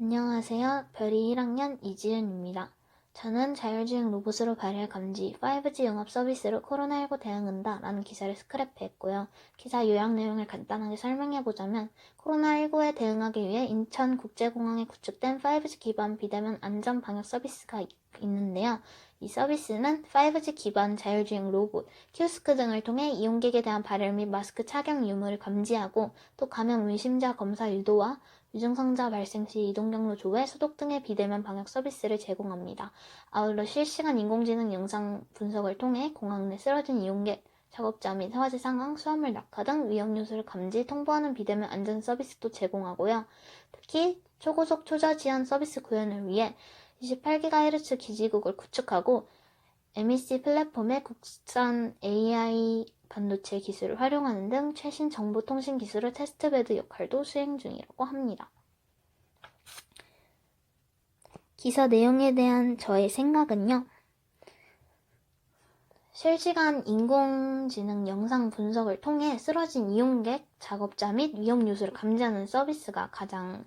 안녕하세요. 별이 1학년 이지은입니다. 저는 자율주행 로봇으로 발열 감지 5G 융합 서비스로 코로나19 대응한다 라는 기사를 스크랩했고요. 기사 요약 내용을 간단하게 설명해 보자면 코로나19에 대응하기 위해 인천국제공항에 구축된 5G 기반 비대면 안전 방역 서비스가 있- 있는데요. 이 서비스는 5G 기반 자율주행 로봇, 키오스크 등을 통해 이용객에 대한 발열 및 마스크 착용 유무를 감지하고 또 감염 의심자 검사 유도와 유증상자 발생 시 이동 경로 조회, 소독 등의 비대면 방역 서비스를 제공합니다. 아울러 실시간 인공지능 영상 분석을 통해 공항 내 쓰러진 이용객, 작업자 및 화재 상황, 수화물 낙하 등 위험 요소를 감지, 통보하는 비대면 안전 서비스도 제공하고요. 특히 초고속 초저 지연 서비스 구현을 위해 28GHz 기지국을 구축하고 MEC 플랫폼의 국산 AI 반도체 기술을 활용하는 등 최신 정보통신 기술의 테스트베드 역할도 수행 중이라고 합니다. 기사 내용에 대한 저의 생각은요. 실시간 인공지능 영상 분석을 통해 쓰러진 이용객, 작업자 및 위험 요소를 감지하는 서비스가 가장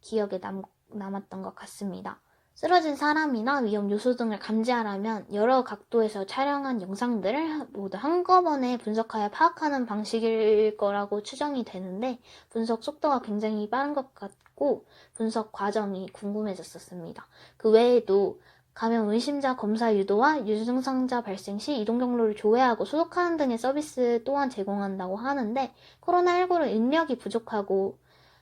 기억에 남, 남았던 것 같습니다. 쓰러진 사람이나 위험 요소 등을 감지하려면 여러 각도에서 촬영한 영상들을 모두 한꺼번에 분석하여 파악하는 방식일 거라고 추정이 되는데 분석 속도가 굉장히 빠른 것 같고 분석 과정이 궁금해졌었습니다. 그 외에도 감염 의심자 검사 유도와 유증상자 발생 시 이동 경로를 조회하고 소독하는 등의 서비스 또한 제공한다고 하는데 코로나19로 인력이 부족하고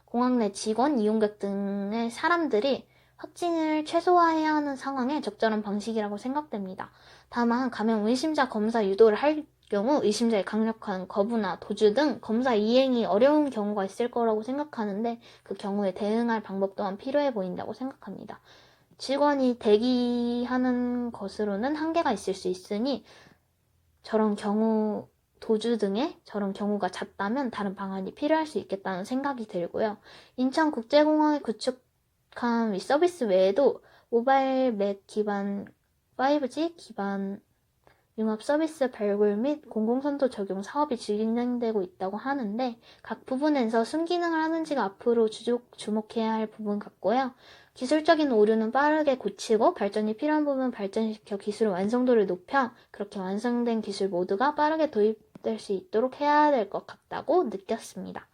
공항 내 직원, 이용객 등의 사람들이 확진을 최소화해야 하는 상황에 적절한 방식이라고 생각됩니다. 다만 감염 의심자 검사 유도를 할 경우 의심자의 강력한 거부나 도주 등 검사 이행이 어려운 경우가 있을 거라고 생각하는데 그 경우에 대응할 방법 또한 필요해 보인다고 생각합니다. 직원이 대기하는 것으로는 한계가 있을 수 있으니 저런 경우 도주 등의 저런 경우가 잦다면 다른 방안이 필요할 수 있겠다는 생각이 들고요. 인천국제공항의 구축 한이 서비스 외에도 모바일 맵 기반 5G 기반 융합 서비스 발굴 및 공공선도 적용 사업이 진행되고 있다고 하는데 각 부분에서 순기능을 하는지가 앞으로 주족, 주목해야 할 부분 같고요. 기술적인 오류는 빠르게 고치고 발전이 필요한 부분 발전시켜 기술 완성도를 높여 그렇게 완성된 기술 모두가 빠르게 도입될 수 있도록 해야 될 것 같다고 느꼈습니다.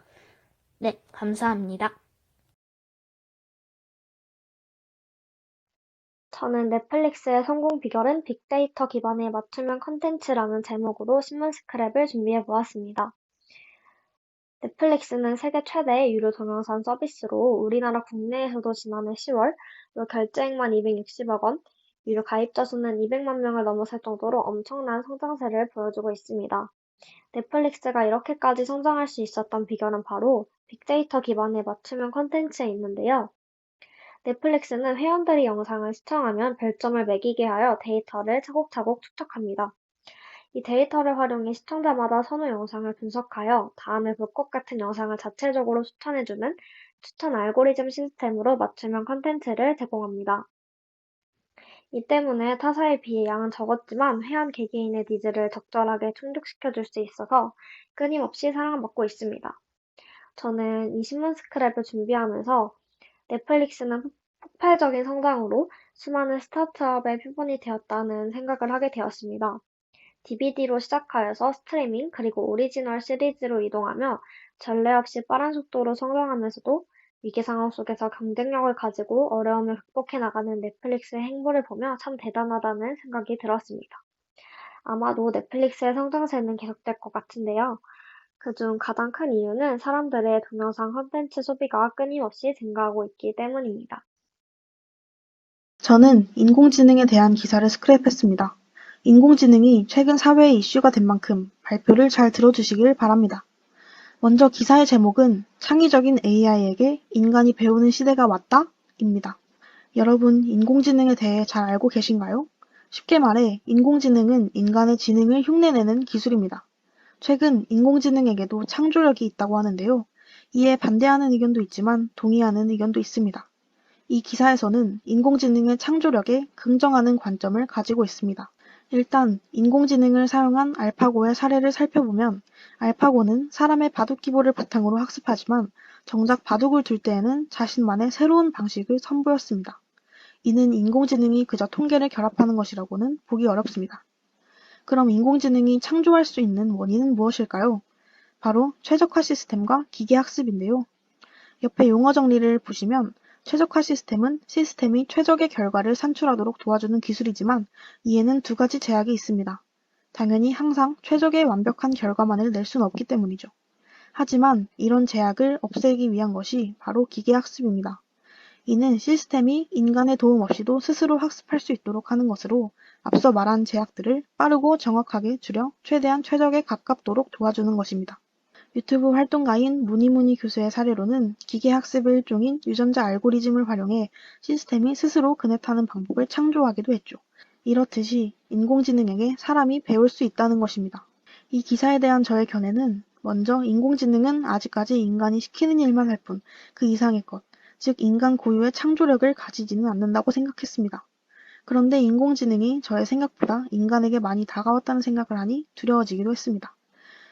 네, 감사합니다. 저는 넷플릭스의 성공 비결은 빅데이터 기반의 맞춤형 컨텐츠라는 제목으로 신문 스크랩을 준비해 보았습니다. 넷플릭스는 세계 최대의 유료 동영상 서비스로 우리나라 국내에서도 지난해 10월 로 결제액만 260억 원, 유료 가입자 수는 200만 명을 넘어설 정도로 엄청난 성장세를 보여주고 있습니다. 넷플릭스가 이렇게까지 성장할 수 있었던 비결은 바로 빅데이터 기반의 맞춤형 컨텐츠에 있는데요. 넷플릭스는 회원들이 영상을 시청하면 별점을 매기게 하여 데이터를 차곡차곡 축적합니다. 이 데이터를 활용해 시청자마다 선호 영상을 분석하여 다음에 볼 것 같은 영상을 자체적으로 추천해주는 추천 알고리즘 시스템으로 맞춤형 컨텐츠를 제공합니다. 이 때문에 타사에 비해 양은 적었지만 회원 개개인의 니즈를 적절하게 충족시켜 줄 수 있어서 끊임없이 사랑받고 있습니다. 저는 이 신문 스크랩을 준비하면서 넷플릭스는 폭발적인 성장으로 수많은 스타트업의 표본이 되었다는 생각을 하게 되었습니다. DVD로 시작하여서 스트리밍 그리고 오리지널 시리즈로 이동하며 전례 없이 빠른 속도로 성장하면서도 위기 상황 속에서 경쟁력을 가지고 어려움을 극복해 나가는 넷플릭스의 행보를 보며 참 대단하다는 생각이 들었습니다. 아마도 넷플릭스의 성장세는 계속될 것 같은데요. 그중 가장 큰 이유는 사람들의 동영상 콘텐츠 소비가 끊임없이 증가하고 있기 때문입니다. 저는 인공지능에 대한 기사를 스크랩했습니다. 인공지능이 최근 사회의 이슈가 된 만큼 발표를 잘 들어주시길 바랍니다. 먼저 기사의 제목은 창의적인 AI에게 인간이 배우는 시대가 왔다? 입니다. 여러분, 인공지능에 대해 잘 알고 계신가요? 쉽게 말해, 인공지능은 인간의 지능을 흉내내는 기술입니다. 최근 인공지능에게도 창조력이 있다고 하는데요. 이에 반대하는 의견도 있지만 동의하는 의견도 있습니다. 이 기사에서는 인공지능의 창조력에 긍정하는 관점을 가지고 있습니다. 일단 인공지능을 사용한 알파고의 사례를 살펴보면 알파고는 사람의 바둑 기보를 바탕으로 학습하지만 정작 바둑을 둘 때에는 자신만의 새로운 방식을 선보였습니다. 이는 인공지능이 그저 통계를 결합하는 것이라고는 보기 어렵습니다. 그럼 인공지능이 창조할 수 있는 원인은 무엇일까요? 바로 최적화 시스템과 기계 학습인데요. 옆에 용어 정리를 보시면 최적화 시스템은 시스템이 최적의 결과를 산출하도록 도와주는 기술이지만 이에는 두 가지 제약이 있습니다. 당연히 항상 최적의 완벽한 결과만을 낼 수는 없기 때문이죠. 하지만 이런 제약을 없애기 위한 것이 바로 기계 학습입니다. 이는 시스템이 인간의 도움 없이도 스스로 학습할 수 있도록 하는 것으로 앞서 말한 제약들을 빠르고 정확하게 줄여 최대한 최적에 가깝도록 도와주는 것입니다. 유튜브 활동가인 무니무니 교수의 사례로는 기계학습의 일종인 유전자 알고리즘을 활용해 시스템이 스스로 그네 타는 방법을 창조하기도 했죠. 이렇듯이 인공지능에게 사람이 배울 수 있다는 것입니다. 이 기사에 대한 저의 견해는 먼저 인공지능은 아직까지 인간이 시키는 일만 할 뿐 그 이상의 것, 즉 인간 고유의 창조력을 가지지는 않는다고 생각했습니다. 그런데 인공지능이 저의 생각보다 인간에게 많이 다가왔다는 생각을 하니 두려워지기도 했습니다.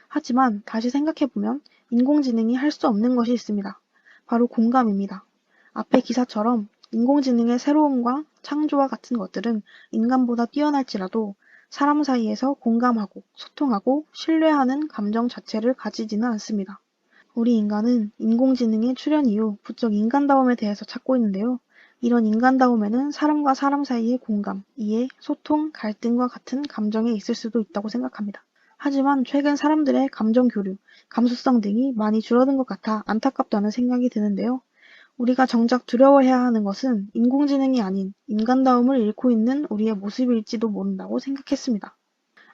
하지만 다시 생각해보면 인공지능이 할 수 없는 것이 있습니다. 바로 공감입니다. 앞의 기사처럼 인공지능의 새로움과 창조와 같은 것들은 인간보다 뛰어날지라도 사람 사이에서 공감하고 소통하고 신뢰하는 감정 자체를 가지지는 않습니다. 우리 인간은 인공지능의 출현 이후 부쩍 인간다움에 대해서 찾고 있는데요. 이런 인간다움에는 사람과 사람 사이의 공감, 이해, 소통, 갈등과 같은 감정에 있을 수도 있다고 생각합니다. 하지만 최근 사람들의 감정 교류, 감수성 등이 많이 줄어든 것 같아 안타깝다는 생각이 드는데요. 우리가 정작 두려워해야 하는 것은 인공지능이 아닌 인간다움을 잃고 있는 우리의 모습일지도 모른다고 생각했습니다.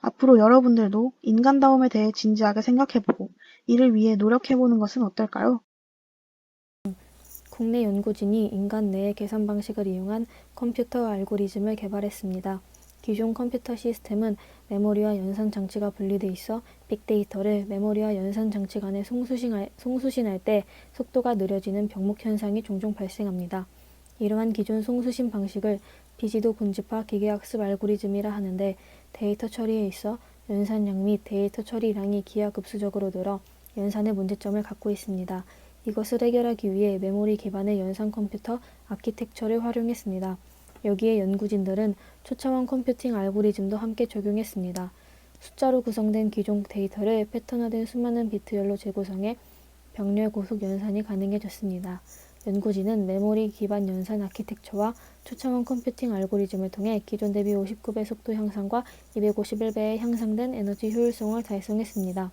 앞으로 여러분들도 인간다움에 대해 진지하게 생각해보고 이를 위해 노력해보는 것은 어떨까요? 국내 연구진이 인간 뇌의 계산 방식을 이용한 컴퓨터 알고리즘을 개발했습니다. 기존 컴퓨터 시스템은 메모리와 연산 장치가 분리돼 있어 빅데이터를 메모리와 연산 장치 간에 송수신할, 송수신할 때 속도가 느려지는 병목 현상이 종종 발생합니다. 이러한 기존 송수신 방식을 비지도 군집화 기계학습 알고리즘이라 하는데 데이터 처리에 있어 연산량 및 데이터 처리량이 기하급수적으로 늘어 연산의 문제점을 갖고 있습니다. 이것을 해결하기 위해 메모리 기반의 연산 컴퓨터 아키텍처를 활용했습니다. 여기에 연구진들은 초차원 컴퓨팅 알고리즘도 함께 적용했습니다. 숫자로 구성된 기존 데이터를 패턴화된 수많은 비트열로 재구성해 병렬 고속 연산이 가능해졌습니다. 연구진은 메모리 기반 연산 아키텍처와 초차원 컴퓨팅 알고리즘을 통해 기존 대비 59배 속도 향상과 251배의 향상된 에너지 효율성을 달성했습니다.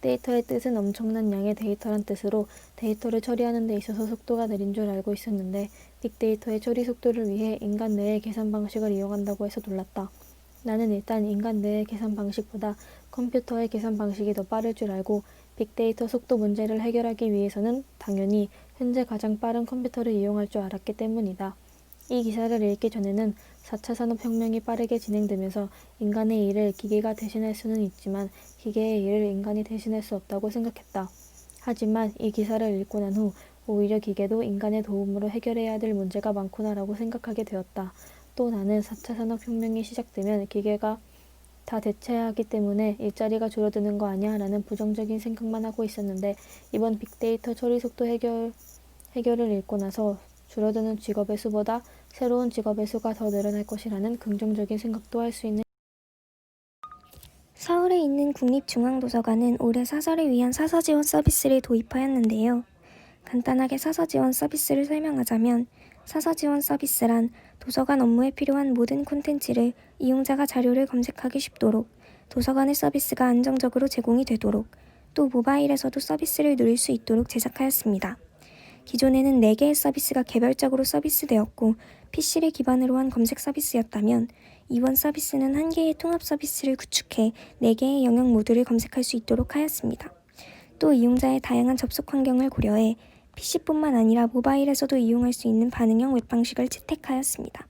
빅데이터의 뜻은 엄청난 양의 데이터란 뜻으로 데이터를 처리하는 데 있어서 속도가 느린 줄 알고 있었는데 빅데이터의 처리 속도를 위해 인간 뇌의 계산 방식을 이용한다고 해서 놀랐다. 나는 일단 인간 뇌의 계산 방식보다 컴퓨터의 계산 방식이 더 빠를 줄 알고 빅데이터 속도 문제를 해결하기 위해서는 당연히 현재 가장 빠른 컴퓨터를 이용할 줄 알았기 때문이다. 이 기사를 읽기 전에는 4차 산업혁명이 빠르게 진행되면서 인간의 일을 기계가 대신할 수는 있지만 기계의 일을 인간이 대신할 수 없다고 생각했다. 하지만 이 기사를 읽고 난 후 오히려 기계도 인간의 도움으로 해결해야 될 문제가 많구나라고 생각하게 되었다. 또 나는 4차 산업혁명이 시작되면 기계가 다 대체하기 때문에 일자리가 줄어드는 거 아니야? 라는 부정적인 생각만 하고 있었는데 이번 빅데이터 처리 속도 해결, 해결을 읽고 나서 줄어드는 직업의 수보다 새로운 직업의 수가 더 늘어날 것이라는 긍정적인 생각도 할 수 있는 서울에 있는 국립중앙도서관은 올해 사설을 위한 사서 지원 서비스를 도입하였는데요. 간단하게 사서 지원 서비스를 설명하자면 사서 지원 서비스란 도서관 업무에 필요한 모든 콘텐츠를 이용자가 자료를 검색하기 쉽도록 도서관의 서비스가 안정적으로 제공이 되도록 또 모바일에서도 서비스를 누릴 수 있도록 제작하였습니다. 기존에는 4개의 서비스가 개별적으로 서비스되었고 PC를 기반으로 한 검색 서비스였다면 이번 서비스는 한 개의 통합 서비스를 구축해 4개의 영역 모두를 검색할 수 있도록 하였습니다. 또 이용자의 다양한 접속 환경을 고려해 PC뿐만 아니라 모바일에서도 이용할 수 있는 반응형 웹 방식을 채택하였습니다.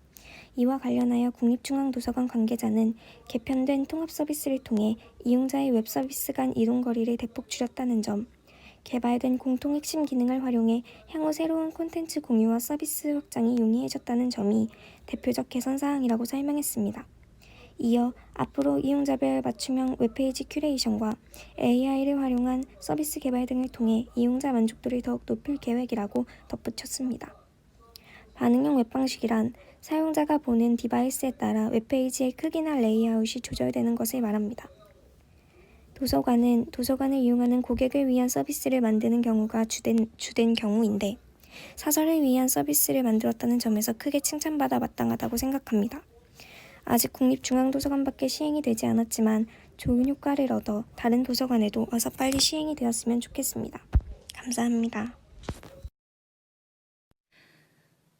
이와 관련하여 국립중앙도서관 관계자는 개편된 통합 서비스를 통해 이용자의 웹 서비스 간 이동 거리를 대폭 줄였다는 점, 개발된 공통 핵심 기능을 활용해 향후 새로운 콘텐츠 공유와 서비스 확장이 용이해졌다는 점이 대표적 개선 사항이라고 설명했습니다. 이어 앞으로 이용자별 맞춤형 웹페이지 큐레이션과 AI를 활용한 서비스 개발 등을 통해 이용자 만족도를 더욱 높일 계획이라고 덧붙였습니다. 반응형 웹 방식이란 사용자가 보는 디바이스에 따라 웹페이지의 크기나 레이아웃이 조절되는 것을 말합니다. 도서관은 도서관을 이용하는 고객을 위한 서비스를 만드는 경우가 주된, 주된 경우인데 사설을 위한 서비스를 만들었다는 점에서 크게 칭찬받아 마땅하다고 생각합니다. 아직 국립중앙도서관밖에 시행이 되지 않았지만 좋은 효과를 얻어 다른 도서관에도 어서 빨리 시행이 되었으면 좋겠습니다. 감사합니다.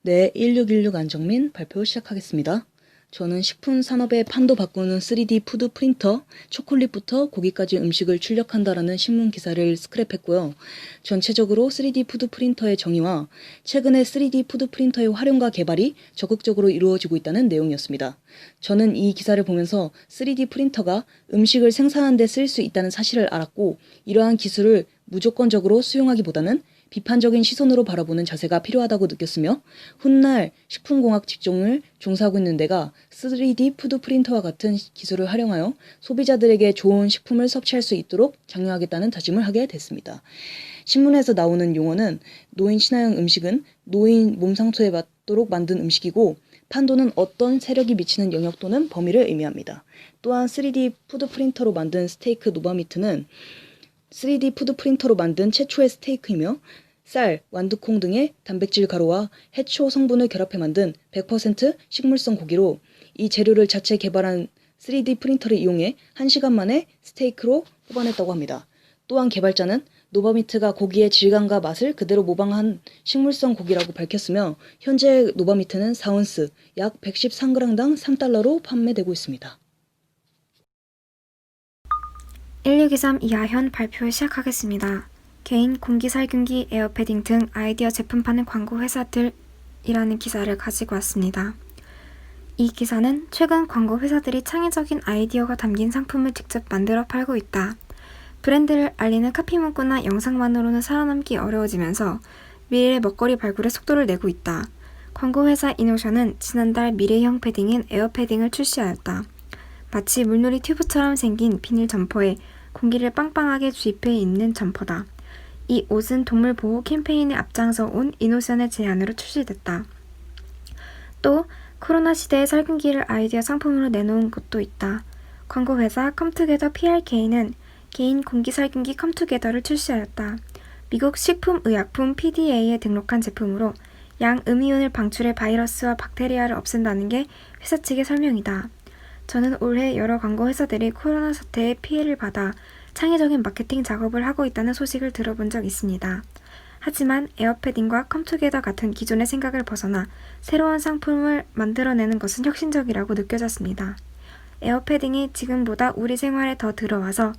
네, 1616 안정민 발표 시작하겠습니다. 저는 식품 산업의 판도 바꾸는 3D 푸드 프린터, 초콜릿부터 고기까지 음식을 출력한다라는 신문 기사를 스크랩했고요. 전체적으로 3D 푸드 프린터의 정의와 최근에 3D 푸드 프린터의 활용과 개발이 적극적으로 이루어지고 있다는 내용이었습니다. 저는 이 기사를 보면서 3D 프린터가 음식을 생산하는 데 쓸 수 있다는 사실을 알았고 이러한 기술을 무조건적으로 수용하기보다는 비판적인 시선으로 바라보는 자세가 필요하다고 느꼈으며 훗날 식품공학 직종을 종사하고 있는 데가 3D 푸드 프린터와 같은 기술을 활용하여 소비자들에게 좋은 식품을 섭취할 수 있도록 장려하겠다는 다짐을 하게 됐습니다. 신문에서 나오는 용어는 노인 친화형 음식은 노인 몸 상태에 맞도록 만든 음식이고 판도는 어떤 세력이 미치는 영역 또는 범위를 의미합니다. 또한 3D 푸드 프린터로 만든 스테이크 노바미트는 3D 푸드 프린터로 만든 최초의 스테이크이며 쌀, 완두콩 등의 단백질 가루와 해초 성분을 결합해 만든 100% 식물성 고기로 이 재료를 자체 개발한 3D 프린터를 이용해 1시간 만에 스테이크로 뽑아냈다고 합니다. 또한 개발자는 노바미트가 고기의 질감과 맛을 그대로 모방한 식물성 고기라고 밝혔으며 현재 노바미트는 4온스 약 113g당 3달러로 판매되고 있습니다. 1623 이하현 발표 시작하겠습니다. 개인 공기살균기, 에어패딩 등 아이디어 제품 파는 광고 회사들이라는 기사를 가지고 왔습니다. 이 기사는 최근 광고 회사들이 창의적인 아이디어가 담긴 상품을 직접 만들어 팔고 있다. 브랜드를 알리는 카피 문구나 영상만으로는 살아남기 어려워지면서 미래의 먹거리 발굴에 속도를 내고 있다. 광고 회사 이노션은 지난달 미래형 패딩인 에어패딩을 출시하였다. 마치 물놀이 튜브처럼 생긴 비닐 점퍼에 공기를 빵빵하게 주입해 있는 점퍼다. 이 옷은 동물 보호 캠페인에 앞장서 온 이노션의 제안으로 출시됐다. 또 코로나 시대의 살균기를 아이디어 상품으로 내놓은 곳도 있다. 광고 회사 컴투게더 PRK는 개인 공기 살균기 컴투게더를 출시하였다. 미국 식품의약품 PDA에 등록한 제품으로 양 음이온을 방출해 바이러스와 박테리아를 없앤다는 게 회사 측의 설명이다. 저는 올해 여러 광고 회사들이 코로나 사태에 피해를 받아 창의적인 마케팅 작업을 하고 있다는 소식을 들어본 적 있습니다. 하지만 에어패딩과 컴투게더 같은 기존의 생각을 벗어나 새로운 상품을 만들어내는 것은 혁신적이라고 느껴졌습니다. 에어패딩이 지금보다 우리 생활에 더 들어와서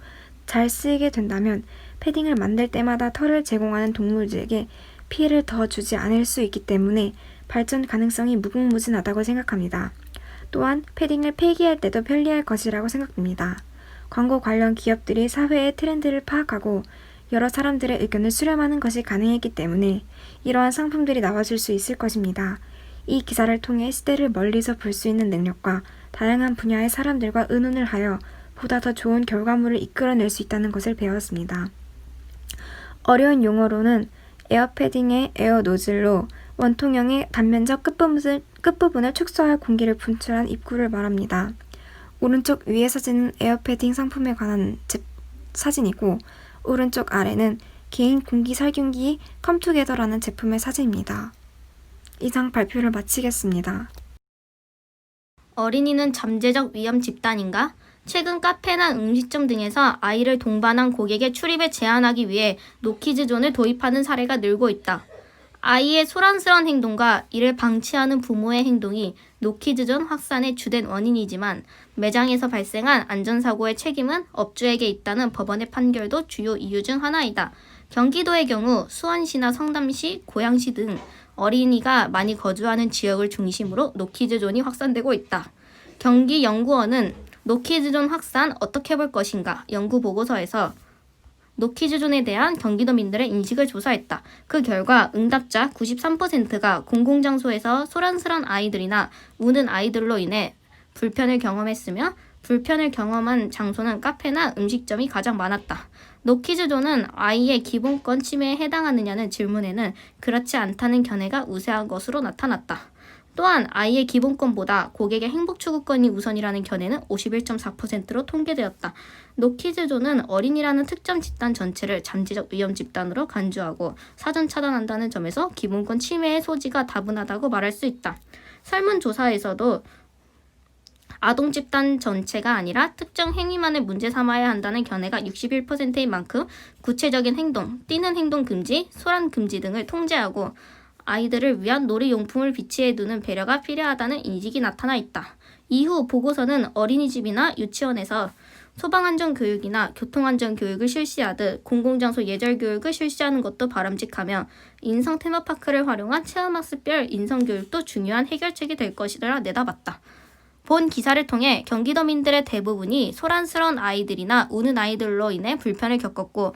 잘 쓰이게 된다면 패딩을 만들 때마다 털을 제공하는 동물들에게 피해를 더 주지 않을 수 있기 때문에 발전 가능성이 무궁무진하다고 생각합니다. 또한 패딩을 폐기할 때도 편리할 것이라고 생각됩니다. 광고 관련 기업들이 사회의 트렌드를 파악하고 여러 사람들의 의견을 수렴하는 것이 가능했기 때문에 이러한 상품들이 나와줄 수 있을 것입니다. 이 기사를 통해 시대를 멀리서 볼 수 있는 능력과 다양한 분야의 사람들과 의논을 하여 보다 더 좋은 결과물을 이끌어낼 수 있다는 것을 배웠습니다. 어려운 용어로는 에어패딩의 에어 노즐로 원통형의 단면적 끝부분을, 끝부분을 축소하여 공기를 분출한 입구를 말합니다. 오른쪽 위의 사진은 에어패딩 상품에 관한 제, 사진이고 오른쪽 아래는 개인 공기 살균기 컴투게더라는 제품의 사진입니다. 이상 발표를 마치겠습니다. 어린이는 잠재적 위험 집단인가? 최근 카페나 음식점 등에서 아이를 동반한 고객의 출입에 제한하기 위해 노키즈존을 도입하는 사례가 늘고 있다. 아이의 소란스러운 행동과 이를 방치하는 부모의 행동이 노키즈존 확산의 주된 원인이지만 매장에서 발생한 안전사고의 책임은 업주에게 있다는 법원의 판결도 주요 이유 중 하나이다. 경기도의 경우 수원시나 성남시, 고양시 등 어린이가 많이 거주하는 지역을 중심으로 노키즈존이 확산되고 있다. 경기연구원은 노키즈존 확산 어떻게 볼 것인가 연구 보고서에서 노키즈존에 대한 경기도민들의 인식을 조사했다. 그 결과 응답자 93%가 공공장소에서 소란스런 아이들이나 우는 아이들로 인해 불편을 경험했으며 불편을 경험한 장소는 카페나 음식점이 가장 많았다. 노키즈존은 아이의 기본권 침해에 해당하느냐는 질문에는 그렇지 않다는 견해가 우세한 것으로 나타났다. 또한 아이의 기본권보다 고객의 행복 추구권이 우선이라는 견해는 51.4%로 통계되었다. 노키즈존은 어린이라는 특정 집단 전체를 잠재적 위험 집단으로 간주하고 사전 차단한다는 점에서 기본권 침해의 소지가 다분하다고 말할 수 있다. 설문조사에서도 아동 집단 전체가 아니라 특정 행위만을 문제 삼아야 한다는 견해가 61%인 만큼 구체적인 행동, 뛰는 행동 금지, 소란 금지 등을 통제하고 아이들을 위한 놀이용품을 비치해 두는 배려가 필요하다는 인식이 나타나 있다. 이후 보고서는 어린이집이나 유치원에서 소방안전 교육이나 교통안전 교육을 실시하듯 공공장소 예절 교육을 실시하는 것도 바람직하며 인성 테마파크를 활용한 체험학습별 인성 교육도 중요한 해결책이 될 것이라 내다봤다. 본 기사를 통해 경기도민들의 대부분이 소란스러운 아이들이나 우는 아이들로 인해 불편을 겪었고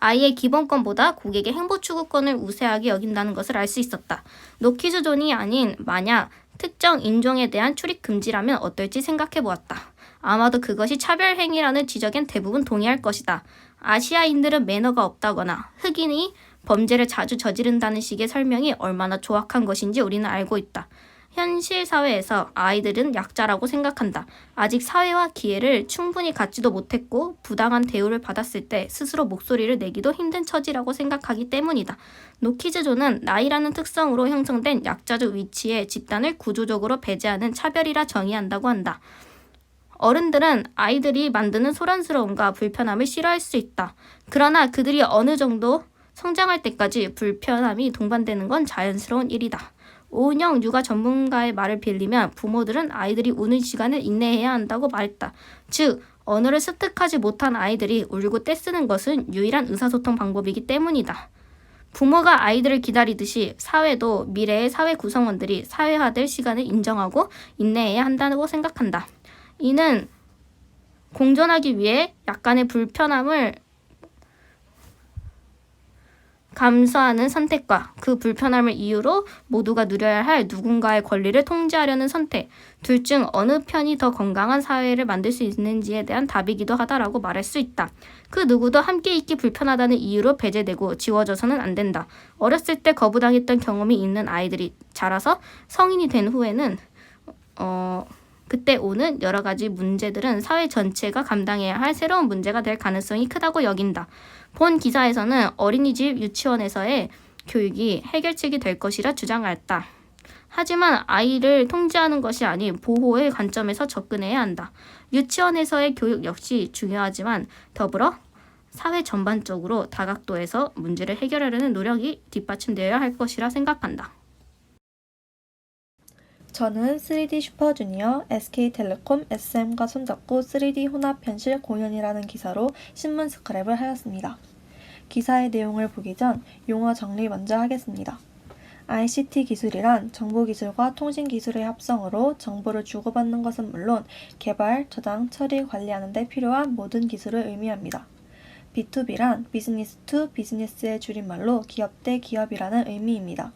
아이의 기본권보다 고객의 행복 추구권을 우세하게 여긴다는 것을 알 수 있었다. 노키즈 존이 아닌 만약 특정 인종에 대한 출입 금지라면 어떨지 생각해 보았다. 아마도 그것이 차별 행위라는 지적엔 대부분 동의할 것이다. 아시아인들은 매너가 없다거나 흑인이 범죄를 자주 저지른다는 식의 설명이 얼마나 조악한 것인지 우리는 알고 있다. 현실 사회에서 아이들은 약자라고 생각한다. 아직 사회와 기회를 충분히 갖지도 못했고 부당한 대우를 받았을 때 스스로 목소리를 내기도 힘든 처지라고 생각하기 때문이다. 노키즈존은 나이라는 특성으로 형성된 약자적 위치의 집단을 구조적으로 배제하는 차별이라 정의한다고 한다. 어른들은 아이들이 만드는 소란스러움과 불편함을 싫어할 수 있다. 그러나 그들이 어느 정도 성장할 때까지 불편함이 동반되는 건 자연스러운 일이다. 오은영 육아 전문가의 말을 빌리면 부모들은 아이들이 우는 시간을 인내해야 한다고 말했다. 즉, 언어를 습득하지 못한 아이들이 울고 떼쓰는 것은 유일한 의사소통 방법이기 때문이다. 부모가 아이들을 기다리듯이 사회도 미래의 사회 구성원들이 사회화될 시간을 인정하고 인내해야 한다고 생각한다. 이는 공존하기 위해 약간의 불편함을 감수하는 선택과 그 불편함을 이유로 모두가 누려야 할 누군가의 권리를 통제하려는 선택, 둘 중 어느 편이 더 건강한 사회를 만들 수 있는지에 대한 답이기도 하다라고 말할 수 있다. 그 누구도 함께 있기 불편하다는 이유로 배제되고 지워져서는 안 된다. 어렸을 때 거부당했던 경험이 있는 아이들이 자라서 성인이 된 후에는 어 그때 오는 여러 가지 문제들은 사회 전체가 감당해야 할 새로운 문제가 될 가능성이 크다고 여긴다. 본 기사에서는 어린이집 유치원에서의 교육이 해결책이 될 것이라 주장했다. 하지만 아이를 통제하는 것이 아닌 보호의 관점에서 접근해야 한다. 유치원에서의 교육 역시 중요하지만 더불어 사회 전반적으로 다각도에서 문제를 해결하려는 노력이 뒷받침되어야 할 것이라 생각한다. 저는 3D 슈퍼주니어, SK텔레콤, SM과 손잡고 3D 혼합 현실 공연이라는 기사로 신문 스크랩을 하였습니다. 기사의 내용을 보기 전 용어 정리 먼저 하겠습니다. ICT 기술이란 정보 기술과 통신 기술의 합성으로 정보를 주고받는 것은 물론 개발, 저장, 처리, 관리하는 데 필요한 모든 기술을 의미합니다. B2B란 비즈니스 투 비즈니스의 줄임말로 기업 대 기업이라는 의미입니다.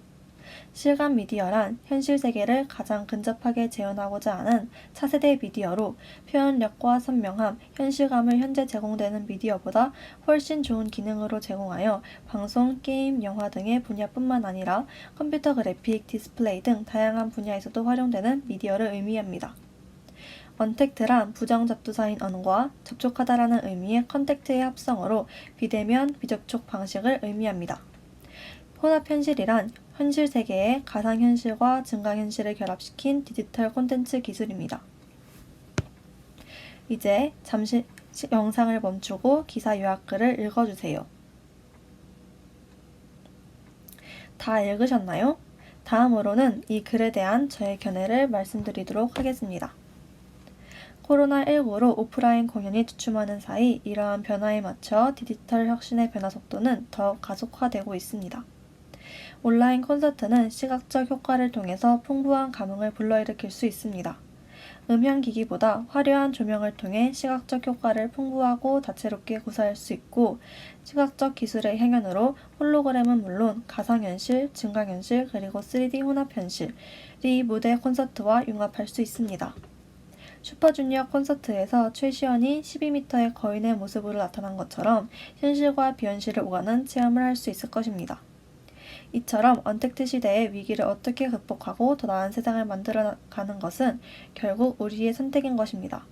실감 미디어란 현실 세계를 가장 근접하게 재현하고자 하는 차세대 미디어로 표현력과 선명함, 현실감을 현재 제공되는 미디어보다 훨씬 좋은 기능으로 제공하여 방송, 게임, 영화 등의 분야뿐만 아니라 컴퓨터 그래픽, 디스플레이 등 다양한 분야에서도 활용되는 미디어를 의미합니다. 언택트란 부정접두사인 언과 접촉하다라는 의미의 컨택트의 합성어로 비대면, 비접촉 방식을 의미합니다. 혼합 현실이란 현실 세계에 가상현실과 증강현실을 결합시킨 디지털 콘텐츠 기술입니다. 이제 잠시 영상을 멈추고 기사 요약글을 읽어주세요. 다 읽으셨나요? 다음으로는 이 글에 대한 저의 견해를 말씀드리도록 하겠습니다. 코로나19로 오프라인 공연이 주춤하는 사이 이러한 변화에 맞춰 디지털 혁신의 변화 속도는 더 가속화되고 있습니다. 온라인 콘서트는 시각적 효과를 통해서 풍부한 감흥을 불러일으킬 수 있습니다. 음향기기보다 화려한 조명을 통해 시각적 효과를 풍부하고 다채롭게 구사할 수 있고 시각적 기술의 향연으로 홀로그램은 물론 가상현실, 증강현실, 그리고 3D 혼합현실이 무대 콘서트와 융합할 수 있습니다. 슈퍼주니어 콘서트에서 최시원이 12m의 거인의 모습으로 나타난 것처럼 현실과 비현실을 오가는 체험을 할 수 있을 것입니다. 이처럼 언택트 시대의 위기를 어떻게 극복하고 더 나은 세상을 만들어 가는 것은 결국 우리의 선택인 것입니다.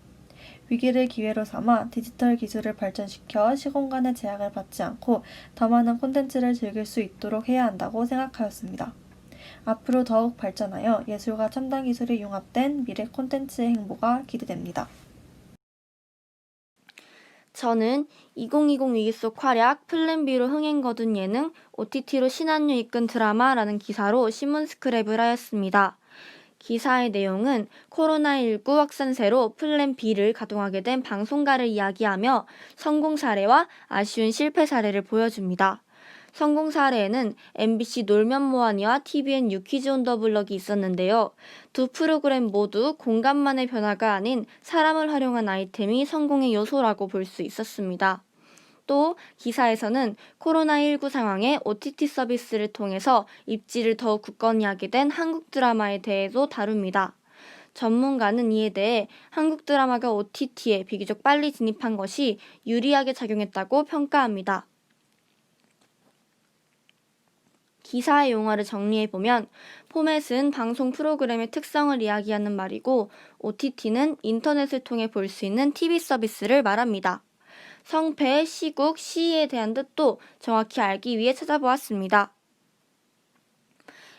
위기를 기회로 삼아 디지털 기술을 발전시켜 시공간의 제약을 받지 않고 더 많은 콘텐츠를 즐길 수 있도록 해야 한다고 생각하였습니다. 앞으로 더욱 발전하여 예술과 첨단 기술이 융합된 미래 콘텐츠의 행보가 기대됩니다. 저는 2020 위기 속 활약, 플랜 B로 흥행 거둔 예능, OTT로 신한류 이끈 드라마라는 기사로 신문 스크랩을 하였습니다. 기사의 내용은 코로나19 확산세로 플랜 B를 가동하게 된 방송가를 이야기하며 성공 사례와 아쉬운 실패 사례를 보여줍니다. 성공 사례에는 MBC 놀면 뭐하니와 TVN 유퀴즈 온 더 블럭이 있었는데요. 두 프로그램 모두 공간만의 변화가 아닌 사람을 활용한 아이템이 성공의 요소라고 볼 수 있었습니다. 또 기사에서는 코로나19 상황에 OTT 서비스를 통해서 입지를 더욱 굳건히 하게 된 한국 드라마에 대해도 다룹니다. 전문가는 이에 대해 한국 드라마가 OTT에 비교적 빨리 진입한 것이 유리하게 작용했다고 평가합니다. 기사의 용어를 정리해 보면 포맷은 방송 프로그램의 특성을 이야기하는 말이고 OTT는 인터넷을 통해 볼 수 있는 TV 서비스를 말합니다. 성패, 시국, 시에 대한 뜻도 정확히 알기 위해 찾아보았습니다.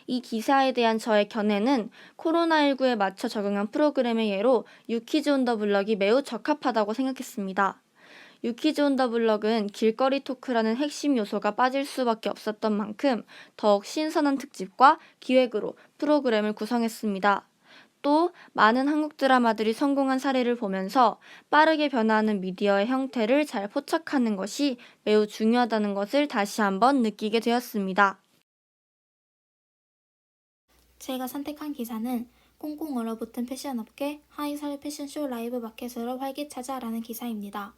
이 기사에 대한 저의 견해는 코로나19에 맞춰 적응한 프로그램의 예로 유퀴즈 온 더 블럭이 매우 적합하다고 생각했습니다. 유퀴즈 온 더 블럭은 길거리 토크라는 핵심 요소가 빠질 수밖에 없었던 만큼 더욱 신선한 특집과 기획으로 프로그램을 구성했습니다. 또 많은 한국 드라마들이 성공한 사례를 보면서 빠르게 변화하는 미디어의 형태를 잘 포착하는 것이 매우 중요하다는 것을 다시 한번 느끼게 되었습니다. 제가 선택한 기사는 꽁꽁 얼어붙은 패션업계 하이설 패션쇼 라이브 마켓으로 활기차자라는 기사입니다.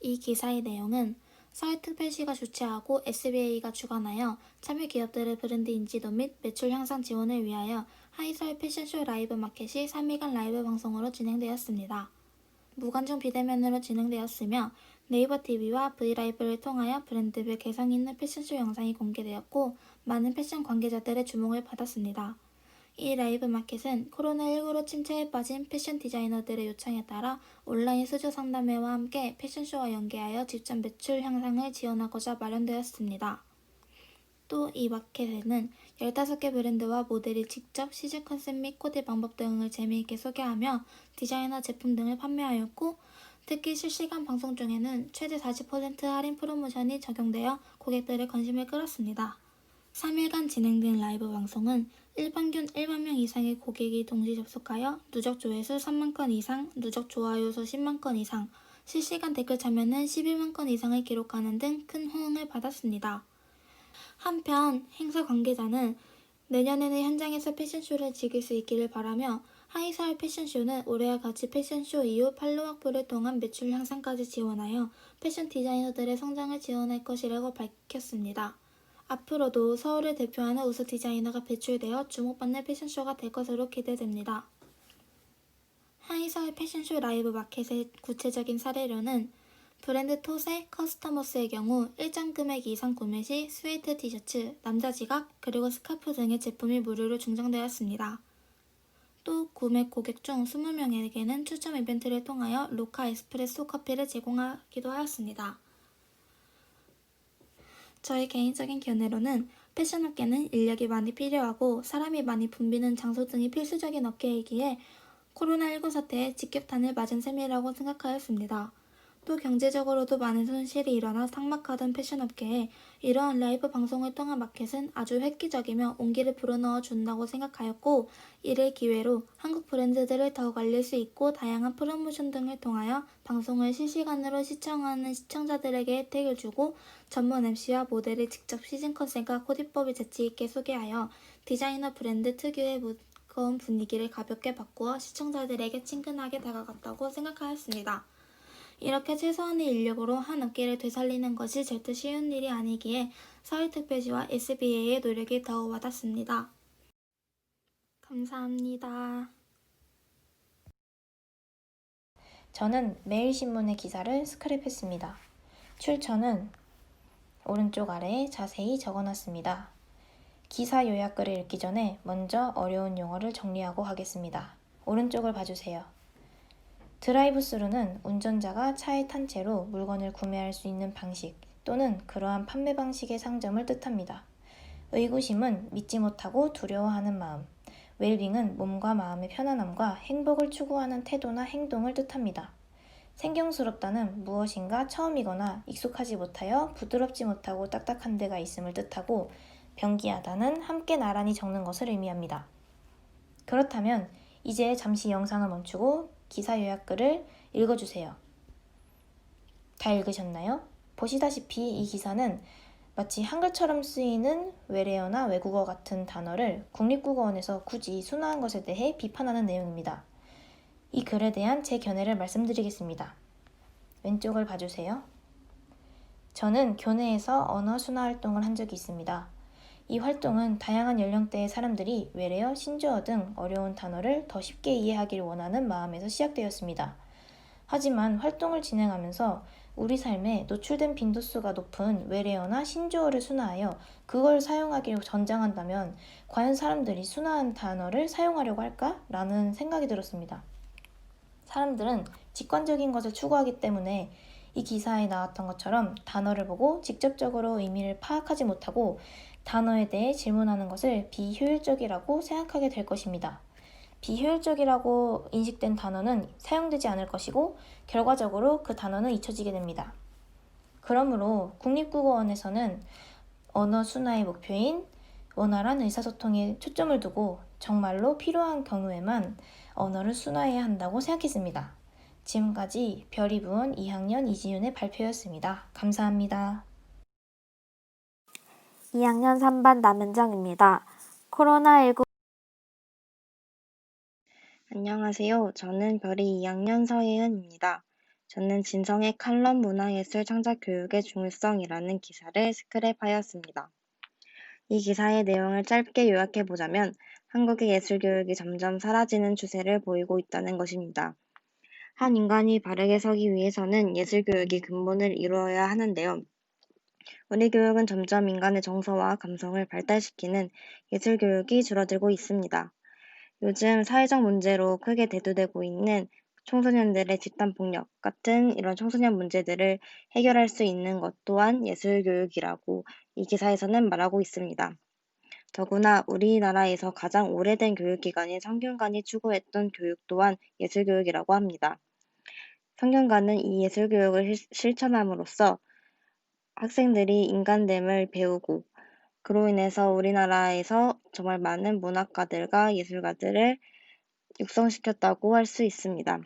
이 기사의 내용은 서울특별시가 주최하고 SBA가 주관하여 참여 기업들의 브랜드 인지도 및 매출 향상 지원을 위하여 하이설 패션쇼 라이브 마켓이 3일간 라이브 방송으로 진행되었습니다. 무관중 비대면으로 진행되었으며 네이버 TV와 브이라이브를 통하여 브랜드별 개성 있는 패션쇼 영상이 공개되었고 많은 패션 관계자들의 주목을 받았습니다. 이 라이브 마켓은 코로나19로 침체에 빠진 패션 디자이너들의 요청에 따라 온라인 수조 상담회와 함께 패션쇼와 연계하여 직접 매출 향상을 지원하고자 마련되었습니다. 또 이 마켓에는 15개 브랜드와 모델이 직접 시즈 컨셉 및 코디 방법 등을 재미있게 소개하며 디자이너 제품 등을 판매하였고 특히 실시간 방송 중에는 최대 40% 할인 프로모션이 적용되어 고객들의 관심을 끌었습니다. 3일간 진행된 라이브 방송은 일반균 1만 명 이상의 고객이 동시 접속하여 누적 조회수 3만 건 이상, 누적 좋아요 수 10만 건 이상, 실시간 댓글 참여는 11만 건 이상을 기록하는 등 큰 호응을 받았습니다. 한편 행사 관계자는 내년에는 현장에서 패션쇼를 즐길 수 있기를 바라며 하이사울 패션쇼는 올해와 같이 패션쇼 이후 판로 확보를 통한 매출 향상까지 지원하여 패션 디자이너들의 성장을 지원할 것이라고 밝혔습니다. 앞으로도 서울을 대표하는 우수 디자이너가 배출되어 주목받는 패션쇼가 될 것으로 기대됩니다. 하이서울 패션쇼 라이브 마켓의 구체적인 사례로는 브랜드 톳의 커스터머스의 경우 일정 금액 이상 구매 시 스웨이트 티셔츠, 남자 지갑, 그리고 스카프 등의 제품이 무료로 증정되었습니다. 또 구매 고객 중 20명에게는 추첨 이벤트를 통하여 로카 에스프레소 커피를 제공하기도 하였습니다. 저의 개인적인 견해로는 패션업계는 인력이 많이 필요하고 사람이 많이 붐비는 장소 등이 필수적인 업계이기에 코로나19 사태에 직격탄을 맞은 셈이라고 생각하였습니다. 또 경제적으로도 많은 손실이 일어나 삭막하던 패션업계에 이러한 라이브 방송을 통한 마켓은 아주 획기적이며 온기를 불어넣어 준다고 생각하였고 이를 기회로 한국 브랜드들을 더욱 알릴 수 있고 다양한 프로모션 등을 통하여 방송을 실시간으로 시청하는 시청자들에게 혜택을 주고 전문 MC와 모델을 직접 시즌 컨셉과 코디법을 재치있게 소개하여 디자이너 브랜드 특유의 무, 가까운 분위기를 가볍게 바꾸어 시청자들에게 친근하게 다가갔다고 생각하였습니다. 이렇게 최소한의 인력으로 한 업계를 되살리는 것이 절대 쉬운 일이 아니기에 서울특별시와 SBA의 노력이 더욱 와닿습니다. 감사합니다. 저는 매일신문의 기사를 스크랩했습니다. 출처는 오른쪽 아래에 자세히 적어놨습니다. 기사 요약글을 읽기 전에 먼저 어려운 용어를 정리하고 가겠습니다. 오른쪽을 봐주세요. 드라이브 스루는 운전자가 차에 탄 채로 물건을 구매할 수 있는 방식 또는 그러한 판매 방식의 상점을 뜻합니다. 의구심은 믿지 못하고 두려워하는 마음, 웰빙은 몸과 마음의 편안함과 행복을 추구하는 태도나 행동을 뜻합니다. 생경스럽다는 무엇인가 처음이거나 익숙하지 못하여 부드럽지 못하고 딱딱한 데가 있음을 뜻하고 병기하다는 함께 나란히 적는 것을 의미합니다. 그렇다면 이제 잠시 영상을 멈추고 기사 요약글을 읽어주세요. 다 읽으셨나요? 보시다시피 이 기사는 마치 한글처럼 쓰이는 외래어나 외국어 같은 단어를 국립국어원에서 굳이 순화한 것에 대해 비판하는 내용입니다. 이 글에 대한 제 견해를 말씀드리겠습니다. 왼쪽을 봐주세요. 저는 교내에서 언어 순화 활동을 한 적이 있습니다. 이 활동은 다양한 연령대의 사람들이 외래어, 신조어 등 어려운 단어를 더 쉽게 이해하기를 원하는 마음에서 시작되었습니다. 하지만 활동을 진행하면서 우리 삶에 노출된 빈도수가 높은 외래어나 신조어를 순화하여 그걸 사용하기를 전장한다면 과연 사람들이 순화한 단어를 사용하려고 할까? 라는 생각이 들었습니다. 사람들은 직관적인 것을 추구하기 때문에 이 기사에 나왔던 것처럼 단어를 보고 직접적으로 의미를 파악하지 못하고 단어에 대해 질문하는 것을 비효율적이라고 생각하게 될 것입니다. 비효율적이라고 인식된 단어는 사용되지 않을 것이고 결과적으로 그 단어는 잊혀지게 됩니다. 그러므로 국립국어원에서는 언어 순화의 목표인 원활한 의사소통에 초점을 두고 정말로 필요한 경우에만 언어를 순화해야 한다고 생각했습니다. 지금까지 별이 부은 2학년 이지윤의 발표였습니다. 감사합니다. 2학년 3반 남은정입니다. 코로나19 안녕하세요. 저는 별이 2학년 서예은입니다. 저는 진성의 칼럼 문화예술 창작 교육의 중요성이라는 기사를 스크랩하였습니다. 이 기사의 내용을 짧게 요약해 보자면 한국의 예술 교육이 점점 사라지는 추세를 보이고 있다는 것입니다. 한 인간이 바르게 서기 위해서는 예술 교육이 근본을 이루어야 하는데요. 우리 교육은 점점 인간의 정서와 감성을 발달시키는 예술 교육이 줄어들고 있습니다. 요즘 사회적 문제로 크게 대두되고 있는 청소년들의 집단 폭력 같은 이런 청소년 문제들을 해결할 수 있는 것 또한 예술 교육이라고 이 기사에서는 말하고 있습니다. 더구나 우리나라에서 가장 오래된 교육기관인 성균관이 추구했던 교육 또한 예술 교육이라고 합니다. 성균관은 이 예술 교육을 실천함으로써 학생들이 인간됨을 배우고 그로 인해서 우리나라에서 정말 많은 문학가들과 예술가들을 육성시켰다고 할 수 있습니다.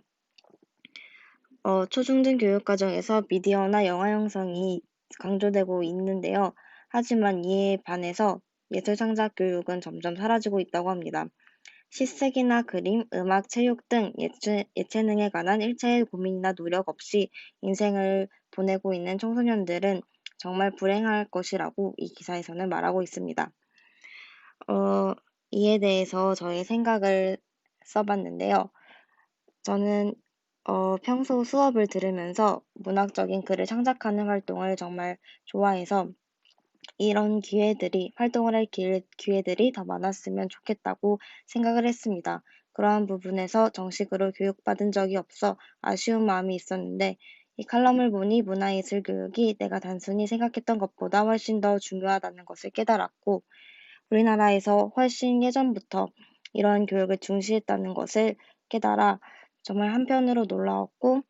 어, 초중등 교육 과정에서 미디어나 영화 형성이 강조되고 있는데요. 하지만 이에 반해서 예술 창작 교육은 점점 사라지고 있다고 합니다. 시색이나 그림, 음악, 체육 등 예체, 예체능에 관한 일체의 고민이나 노력 없이 인생을 보내고 있는 청소년들은 정말 불행할 것이라고 이 기사에서는 말하고 있습니다. 어, 이에 대해서 저의 생각을 써봤는데요. 저는 어, 평소 수업을 들으면서 문학적인 글을 창작하는 활동을 정말 좋아해서 이런 기회들이, 활동을 할 기회, 기회들이 더 많았으면 좋겠다고 생각을 했습니다. 그러한 부분에서 정식으로 교육받은 적이 없어 아쉬운 마음이 있었는데 이 칼럼을 보니 문화예술 교육이 내가 단순히 생각했던 것보다 훨씬 더 중요하다는 것을 깨달았고 우리나라에서 훨씬 예전부터 이러한 교육을 중시했다는 것을 깨달아 정말 한편으로 놀라웠고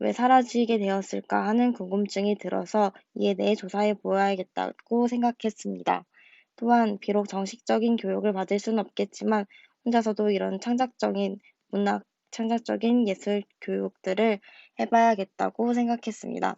왜 사라지게 되었을까 하는 궁금증이 들어서 이에 대해 조사해 보아야겠다고 생각했습니다. 또한 비록 정식적인 교육을 받을 수는 없겠지만 혼자서도 이런 창작적인 문학, 창작적인 예술 교육들을 해봐야겠다고 생각했습니다.